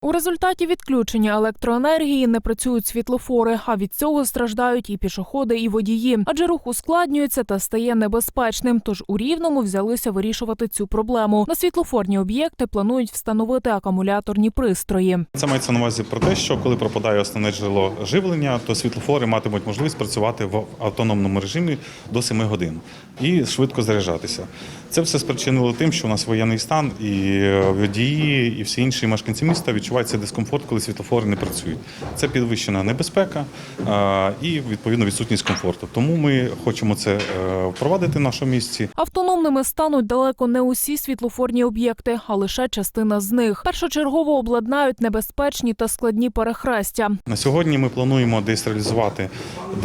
У результаті відключення електроенергії не працюють світлофори, а від цього страждають і пішоходи, і водії. Адже рух ускладнюється та стає небезпечним. Тож у рівному взялися вирішувати цю проблему. На світлофорні об'єкти планують встановити акумуляторні пристрої. Це мається на увазі про те, що коли пропадає основне джерело живлення, то світлофори матимуть можливість працювати в автономному режимі до 7 годин і швидко заряджатися. Це все спричинило тим, що у нас воєнний стан і водії, і всі інші мешканці міста відчувають цей дискомфорт, коли світлофори не працюють. Це підвищена небезпека і відповідно відсутність комфорту. Тому ми хочемо це е, впровадити в нашому місті. Автономними стануть далеко не усі світлофорні об'єкти, а лише частина з них. Першочергово обладнають небезпечні та складні перехрестя. На сьогодні ми плануємо десь реалізувати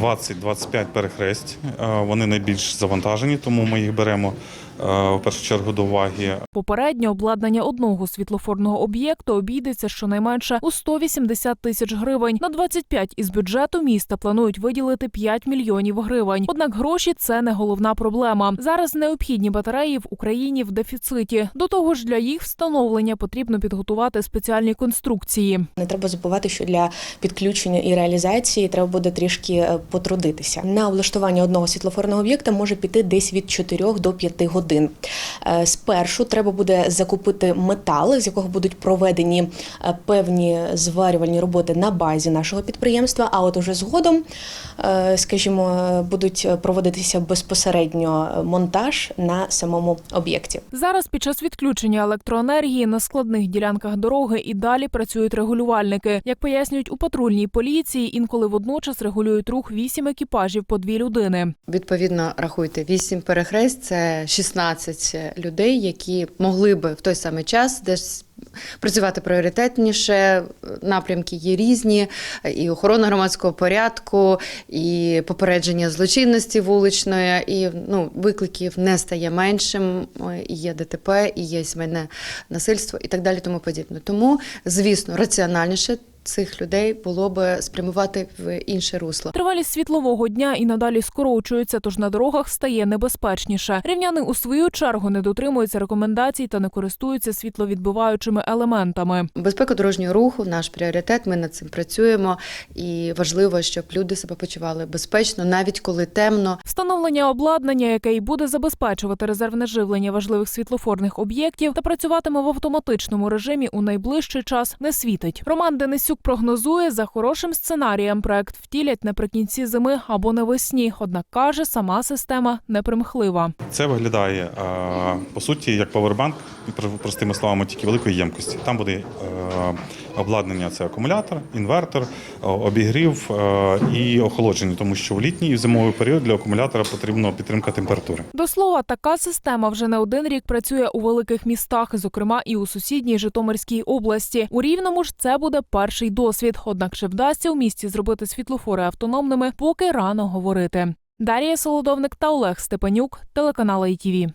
20-25 перехресть. Е, Вони найбільш завантажені, тому ми їх беремо в першу чергу до уваги. Попереднє обладнання одного світлофорного об'єкту обійдеться щонайменше у 180 тисяч гривень. На 25 із бюджету міста планують виділити 5 мільйонів гривень. Однак гроші це не головна проблема. Зараз необхідні батареї в Україні в дефіциті. До того ж, для їх встановлення потрібно підготувати спеціальні конструкції. Не треба забувати, що для підключення і реалізації треба буде трішки е, потрудитися. На облаштування одного світлофорного об'єкта може піти десь від 4 до 5 годин. Е, Спершу треба буде закупити метал, з якого будуть проведені е, певні зварювальні роботи на базі нашого підприємства. А от уже згодом, е, скажімо, будуть проводитися безпосередньо монтаж на самому об'єкті. Зараз під час відключення електроенергії на складних ділянках дороги і далі працюють регулювальники. Як пояснюють у патрульній поліції, інколи водночас регулюють рух вісім екіпажів по дві людини. Відповідно, рахуйте 8 перехрест це 16 людей, які могли би в той самий час десь працювати пріоритетніше. Напрямки є різні, і охорона громадського порядку, і попередження злочинності вуличної, і ну викликів не стає меншим. І є ДТП, і є сімейне насильство, і так далі, тому подібне. Тому, звісно, раціональніше. Цих людей було би спрямувати в інше русло. Тривалість світлового дня і надалі скорочується, тож на дорогах стає небезпечніше. Рівняни у свою чергу не дотримуються рекомендацій та не користуються світловідбиваючими елементами. Безпека дорожнього руху наш пріоритет. Ми над цим працюємо, і важливо, щоб люди себе почували безпечно, навіть коли темно. Встановлення обладнання, яке й буде забезпечувати резервне живлення важливих світлофорних об'єктів та працюватиме в автоматичному режимі у найближчий час, не світить. Роман Денисюк прогнозує, за хорошим сценарієм проект втілять наприкінці зими або навесні. Однак каже, сама система непримхлива. Це виглядає е, по суті як павербанк, про- простими словами, тільки великої ємкості. Там буде е, обладнання: це акумулятор, інвертор, е, обігрів і охолодження, тому що в літній і в зимовий період для акумулятора потрібна підтримка температури. До слова, така система вже не один рік працює у великих містах, зокрема і у сусідній Житомирській області. У рівному ж це буде перший досвід. Однак чи вдасться у місті зробити світлофори автономними, поки рано говорити. Дарія Солодовник та Олег Степанюк, телеканал ITV.